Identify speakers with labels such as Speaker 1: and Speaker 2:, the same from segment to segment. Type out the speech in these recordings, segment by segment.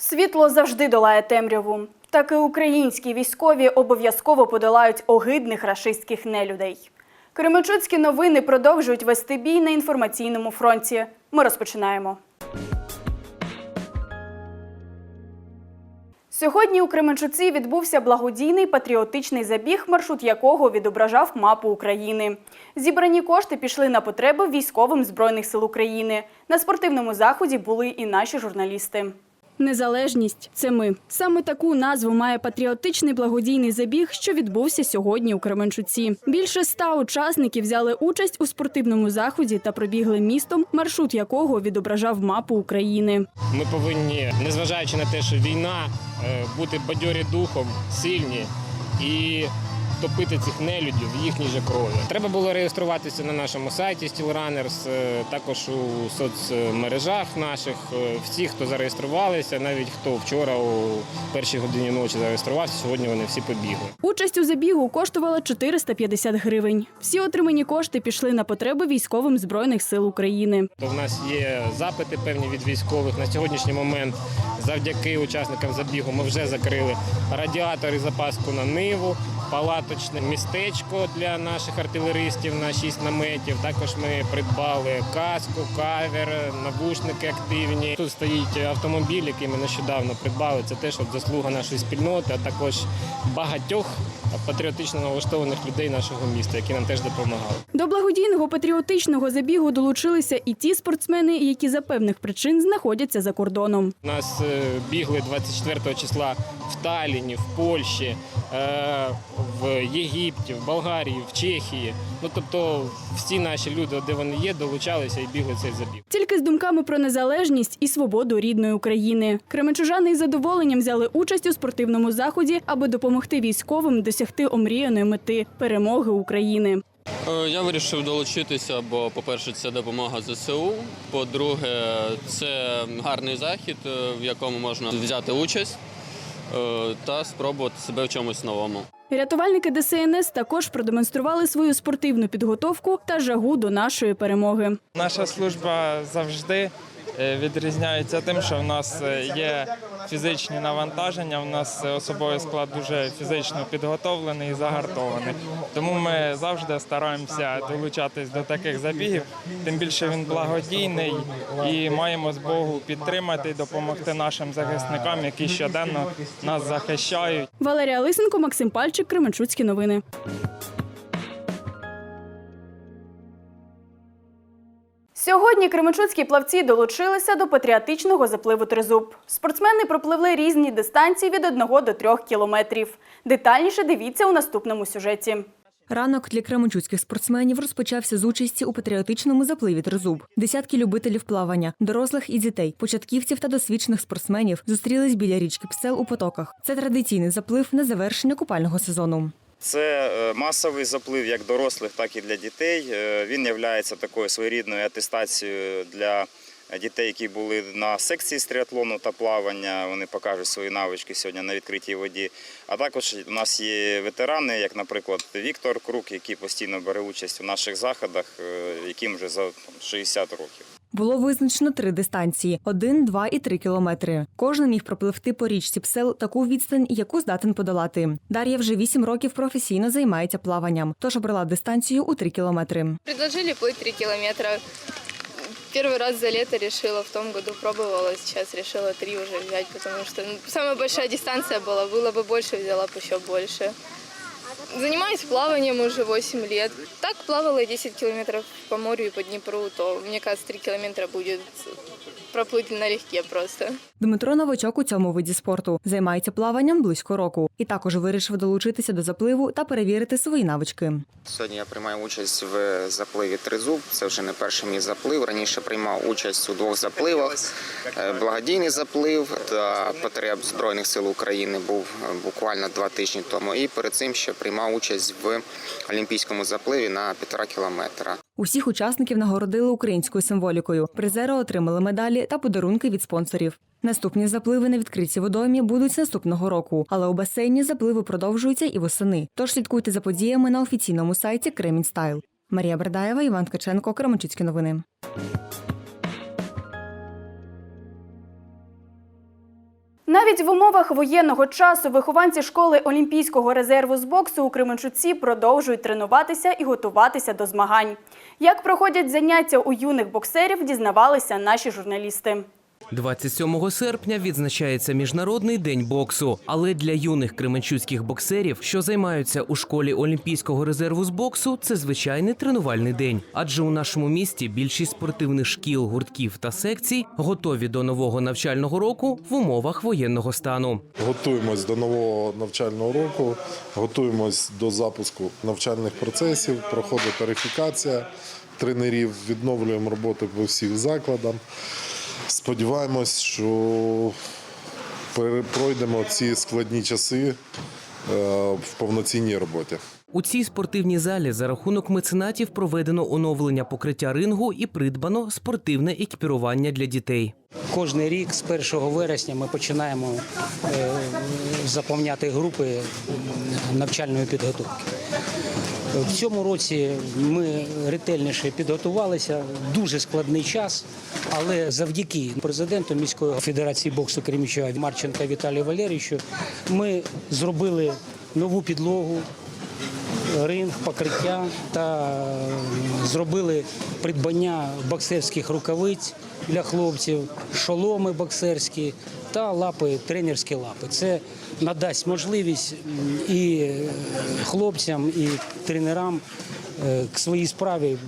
Speaker 1: Світло завжди долає темряву. Так і українські військові обов'язково подолають огидних рашистських нелюдей. Кременчуцькі новини продовжують вести бій на інформаційному фронті. Ми розпочинаємо. Сьогодні у Кременчуці відбувся благодійний патріотичний забіг, маршрут якого відображав мапу України. Зібрані кошти пішли на потреби військовим збройних сил України. На спортивному заході були і наші журналісти. Незалежність це ми. Саме таку назву має патріотичний благодійний забіг, що відбувся сьогодні у Кременчуці. Більше ста учасників взяли участь у спортивному заході та пробігли містом, маршрут якого відображав мапу України.
Speaker 2: Ми повинні, незважаючи на те, що війна, е, бути бадьорі духом, сильні і топити цих нелюдів в їхній же крові. Треба було реєструватися на нашому сайті Steel Runners, е, також у соцмережах наших. Е, Всі, хто зареєструвалися, навіть хто вчора у першій годині ночі зареєструвався, сьогодні вони всі побігли.
Speaker 1: Участь у забігу коштувала 450 гривень. Всі отримані кошти пішли на потреби військовим збройних сил України.
Speaker 2: То в нас є запити певні від військових. На сьогоднішній момент, завдяки учасникам забігу, ми вже закрили радіатори запаску на ниву, палаточне містечко для наших артилеристів на 6 наметів. Також ми придбали каску, кавер, навушники активні. Тут стоїть автомобіль, який ми нещодавно придбали. Це теж от заслуга нашої спільноти, а також багатьох патріотично налаштованих людей нашого міста, які нам теж допомагали.
Speaker 1: До благодійного патріотичного забігу долучилися і ті спортсмени, які за певних причин знаходяться за кордоном.
Speaker 2: Нас е, бігли 24 числа в Талліні, в Польщі, е, в Єгипті, в Болгарії, в Чехії. Ну тобто всі наші люди, де вони є, долучалися і бігли цей забіг.
Speaker 1: Тільки з думками про незалежність і свободу рідної України. Кременчужани із задоволенням взяли участь у спортивному заході, аби допомогти військовим досягти омріяної мети перемоги України.
Speaker 3: Е, Я вирішив долучитися, бо, по-перше, це допомога ЗСУ. По-друге, це гарний захід, е, в якому можна взяти участь е, та спробувати себе в чомусь новому.
Speaker 1: Рятувальники ДСНС також продемонстрували свою спортивну підготовку та жагу до нашої перемоги.
Speaker 4: Наша служба завжди е, відрізняється тим, що в нас е, є фізичні навантаження. У нас особовий склад дуже фізично підготовлений і загартований. Тому ми завжди стараємося долучатись до таких забігів. Тим більше він благодійний і маємо змогу підтримати і допомогти нашим захисникам, які щоденно нас захищають.
Speaker 1: Валерія Лисенко, Максим Пальчик, Кременчуцькі новини. Сьогодні кременчуцькі плавці долучилися до патріотичного запливу тризуб. Спортсмени пропливли різні дистанції від 1 до 3 кілометрів. Детальніше дивіться у наступному сюжеті.
Speaker 5: Ранок для кременчуцьких спортсменів розпочався з участі у патріотичному запливі тризуб. Десятки любителів плавання, дорослих і дітей, початківців та досвідчених спортсменів зустрілись біля річки Псел у потоках. Це традиційний заплив на завершення купального сезону.
Speaker 6: Це е, масовий заплив як дорослих, так і для дітей. Е, Він є такою своєрідною атестацією для дітей, які були на секції з триатлону та плавання. Вони покажуть свої навички сьогодні на відкритій воді. А також у нас є ветерани, як, наприклад, Віктор Крук, який постійно бере участь у наших заходах, е, яким вже за 60 років.
Speaker 5: Було визначено три дистанції: один, два і три кілометри. Кожен міг пропливти по річці Псел таку відстань, яку здатен подолати. Дар'я вже вісім років професійно займається плаванням, тож обрала дистанцію у три кілометри.
Speaker 7: Предложили плыть 3 километра. Первый раз за лето решила, в том году пробовала, сейчас решила 3 уже взять, потому что ну, самая большая дистанция была, было бы больше, взяла бы еще больше. Занимаюсь плаванием уже 8 лет. Так плавала 10 километров по морю и по Днепру, то, мне кажется, 3 километра будет проплыть налегке просто.
Speaker 5: Дмитро новачок у цьому виді спорту займається плаванням близько року і також вирішив долучитися до запливу та перевірити свої навички.
Speaker 8: Сьогодні я приймаю участь в запливі Тризуб. Це вже не перший мій заплив. Раніше приймав участь у двох запливах. Е, Благодійний заплив та потреб Збройних сил України був е, буквально два тижні тому. І перед цим ще приймав участь в олімпійському запливі на півтора кілометра.
Speaker 5: Усіх учасників нагородили українською символікою. Призери отримали медалі та подарунки від спонсорів. Наступні запливи на відкритій водоймі будуть з наступного року, але у басейні запливи продовжуються і восени. Тож слідкуйте за подіями на офіційному сайті Кремінь Стайл. Марія Бердаєва, Іван Ткаченко, Кременчуцькі новини.
Speaker 1: Навіть в умовах воєнного часу вихованці школи Олімпійського резерву з боксу у Кременчуці продовжують тренуватися і готуватися до змагань. Як проходять заняття у юних боксерів, дізнавалися наші журналісти.
Speaker 9: 27 серпня відзначається міжнародний день боксу. Але для юних кременчуцьких боксерів, що займаються у школі Олімпійського резерву з боксу, це звичайний тренувальний день. Адже у нашому місті більшість спортивних шкіл, гуртків та секцій готові до нового навчального року в умовах воєнного стану.
Speaker 10: Готуємось до нового навчального року, готуємось до запуску навчальних процесів, проходить тарифікація тренерів, відновлюємо роботу по всіх закладам. Сподіваємось, що пройдемо ці складні часи е, в повноцінній роботі.
Speaker 9: У цій спортивній залі за рахунок меценатів проведено оновлення покриття рингу і придбано спортивне екіпірування для дітей.
Speaker 11: Кожний рік з 1 вересня ми починаємо е, заповняти групи навчальної підготовки. В цьому році ми ретельніше підготувалися. Дуже складний час, але завдяки президенту міської федерації боксу Креміча Марченка Віталію Валерійовичу ми зробили нову підлогу, ринг, покриття та зробили придбання боксерських рукавиць для хлопців, шоломи боксерські та лапи, тренерські лапи. Це надасть можливість і е, хлопцям, і тренерам е, к своїй справі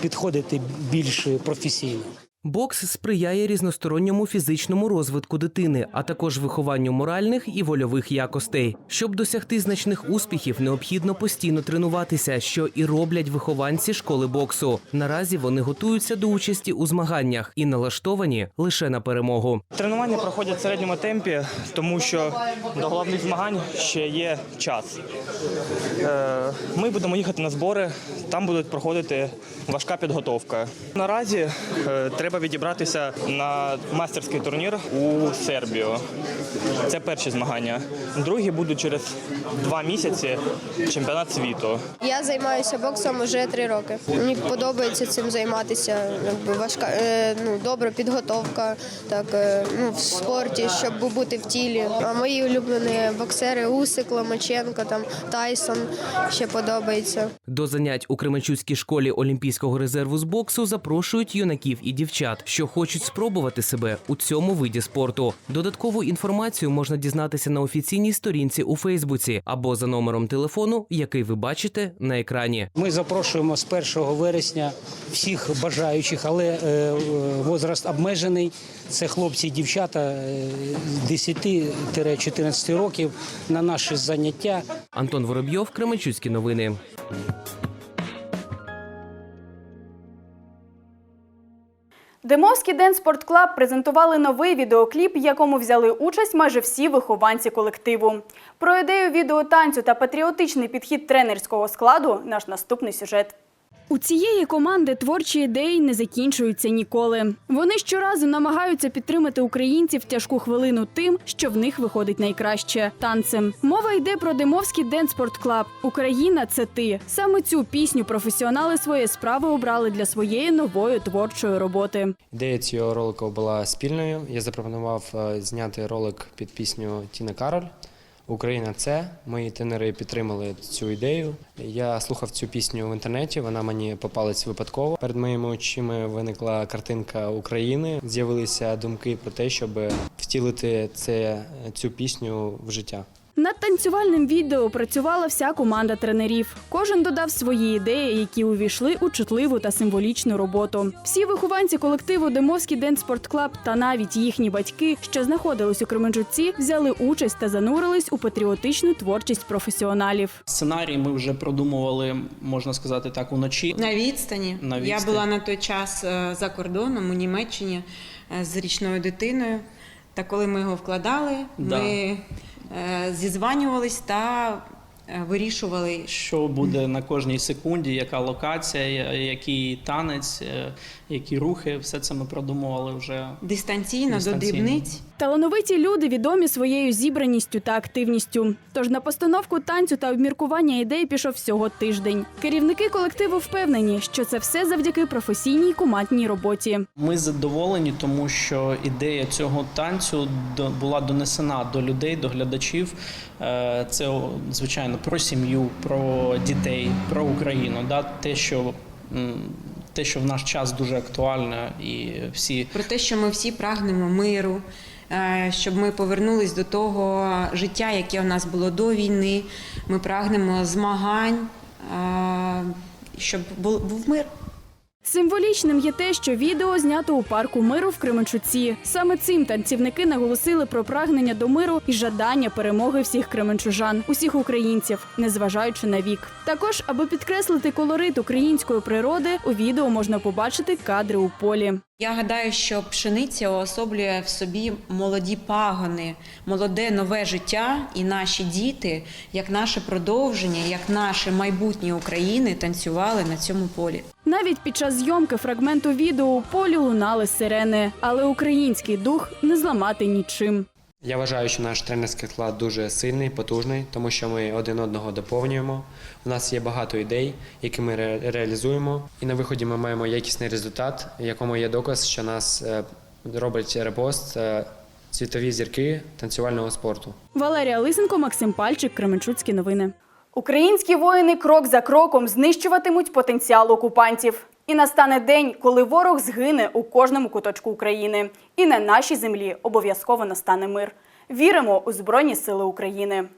Speaker 11: підходити більш професійно.
Speaker 9: Бокс сприяє різносторонньому фізичному розвитку дитини, а також вихованню моральних і вольових якостей. Щоб досягти значних успіхів, необхідно постійно тренуватися, що і роблять вихованці школи боксу. Наразі вони готуються до участі у змаганнях і налаштовані лише на перемогу.
Speaker 12: Тренування проходять в середньому темпі, тому що до головних змагань ще є час. Е, Ми будемо їхати на збори, там буде проходити важка підготовка. Наразі е, треба відібратися на мастерський турнір у Сербію. Це перші змагання. Другі будуть через два місяці чемпіонат світу.
Speaker 7: Я займаюся боксом вже три роки. Мені подобається цим займатися. Якби важка, е, ну, добра підготовка, так, е, ну, в спорті, щоб бути в тілі. А мої улюблені боксери Усик, Ломаченко, там, Тайсон ще подобається.
Speaker 9: До занять у Кременчуцькій школі Олімпійського резерву з боксу запрошують юнаків і дівчат, що хочуть спробувати себе у цьому виді спорту. Додаткову інформацію можна дізнатися на офіційній сторінці у Фейсбуці або за номером телефону, який ви бачите на екрані.
Speaker 11: Ми запрошуємо з 1 вересня всіх бажаючих, але е, е, возраст обмежений. Це хлопці і дівчата е, 10-14 років на наші заняття.
Speaker 9: Антон Воробйов, Кременчуцькі новини.
Speaker 1: Демовський день спортклаб презентували новий відеокліп, в якому взяли участь майже всі вихованці колективу. Про ідею відеотанцю та патріотичний підхід тренерського складу наш наступний сюжет. У цієї команди творчі ідеї не закінчуються ніколи. Вони щоразу намагаються підтримати українців в тяжку хвилину тим, що в них виходить найкраще танцем. Мова йде про Демовський день спортклаб. Україна це ти. Саме цю пісню професіонали своєї справи обрали для своєї нової творчої роботи.
Speaker 13: Ідея цього ролику була спільною. Я запропонував е, зняти ролик під пісню Тіни Кароль. Україна це. Мої тенери підтримали цю ідею. Я слухав цю пісню в інтернеті. Вона мені попалась випадково. Перед моїми очима виникла картинка України. З'явилися думки про те, щоб втілити це, цю пісню в життя.
Speaker 1: Над танцювальним відео працювала вся команда тренерів. Кожен додав свої ідеї, які увійшли у чутливу та символічну роботу. Всі вихованці колективу Демовський день спортклаб та навіть їхні батьки, що знаходились у Кременчуці, взяли участь та занурились у патріотичну творчість професіоналів.
Speaker 14: Сценарій ми вже продумували, можна сказати так, уночі.
Speaker 15: На відстані.
Speaker 14: На
Speaker 15: Я була на той час е, за кордоном у Німеччині е, з річною дитиною. Та коли ми його вкладали,
Speaker 14: Да.
Speaker 15: ми е, зізванювались та е, вирішували,
Speaker 14: Що буде на кожній секунді, яка локація, який танець, е, які рухи, все це ми продумували вже
Speaker 15: дистанційно, до дрібниць.
Speaker 1: Талановиті люди відомі своєю зібраністю та активністю. Тож на постановку танцю та обміркування ідей пішов всього тиждень. Керівники колективу впевнені, що це все завдяки професійній командній роботі.
Speaker 14: Ми задоволені, тому що ідея цього танцю до- була донесена до людей, до глядачів. Е, Це звичайно про сім'ю, про дітей, про Україну. Да? Те, що те, що в наш час дуже актуально, і всі
Speaker 15: Про те, що ми всі прагнемо миру, щоб ми повернулись до того життя, яке у нас було до війни. Ми прагнемо змагань, е, щоб бу- був мир.
Speaker 1: Символічним є те, що відео знято у парку миру в Кременчуці. Саме цим танцівники наголосили про прагнення до миру і жадання перемоги всіх кременчужан, усіх українців, незважаючи на вік. Також, аби підкреслити колорит української природи, у відео можна побачити кадри у полі.
Speaker 15: Я гадаю, що пшениця уособлює в собі молоді пагони, молоде нове життя, і наші діти, як наше продовження, як наше майбутнє України, танцювали на цьому полі.
Speaker 1: Навіть під час зйомки фрагменту відео у полі лунали сирени, але український дух не зламати нічим.
Speaker 13: Я вважаю, що наш тренерський склад дуже сильний, потужний, тому що ми один одного доповнюємо. У нас є багато ідей, які ми ре- реалізуємо, і на виході ми маємо якісний результат, якому є доказ, що нас е, роблять репост е, світові зірки танцювального спорту.
Speaker 1: Валерія Лисенко, Максим Пальчик, Кременчуцькі новини. Українські воїни крок за кроком знищуватимуть потенціал окупантів. І настане день, коли ворог згине у кожному куточку України. І на нашій землі обов'язково настане мир. Віримо у Збройні Сили України.